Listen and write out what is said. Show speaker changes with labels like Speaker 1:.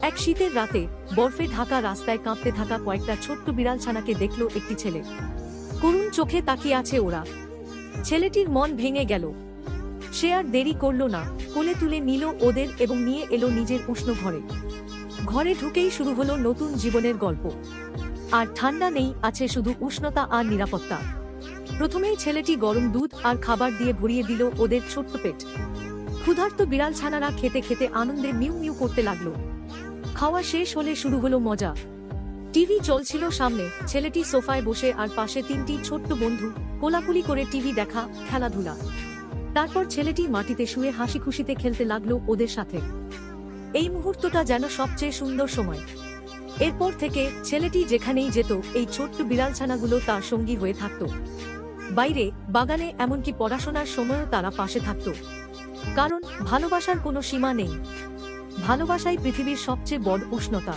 Speaker 1: এক শীতের রাতে, বরফে ঢাকা রাস্তায় কাঁপতে থাকা কয়েকটা ছোট্ট বিড়াল ছানাকে দেখল একটি ছেলে। করুণ চোখে তাকিয়ে আছে ওরা। ছেলেটির মন ভেঙে গেল। সে আর দেরি করল না, কোলে তুলে নিল ওদের এবং নিয়ে এলো নিজের উষ্ণ ঘরে। ঘরে ঢুকেই শুরু হলো নতুন জীবনের গল্প। আর ঠান্ডা নেই, আছে শুধু উষ্ণতা আর নিরাপত্তা। প্রথমেই ছেলেটি গরম দুধ আর খাবার দিয়ে ভরিয়ে দিল ওদের ছোট্ট পেট। ক্ষুধার্ত বিড়াল ছানারা খেতে খেতে আনন্দে মিউ মিউ করতে লাগল। খাওয়া শেষ হলে শুরু হলো মজা। টিভি চলছিল সামনে, ছেলেটি সোফায় বসে আর পাশে তিনটি ছোট্ট বন্ধু কোলাকুলি করে টিভি দেখা, খেলাধুলা। তারপর ছেলেটি মাটিতে শুয়ে হাসি খুশিতে খেলতে লাগল ওদের সাথে। এই মুহূর্তটা যেন সবচেয়ে সুন্দর সময়। এরপর থেকে ছেলেটি যেখানেই যেত, এই ছোট্ট বিড়ালছানাগুলো তার সঙ্গী হয়ে থাকত। বাইরে, বাগানে এমনকি পড়াশোনার সময়ও তারা পাশে থাকত। কারণ ভালোবাসার কোনো সীমা নেই। ভালোবাসাই পৃথিবীর সবচেয়ে বড় উষ্ণতা।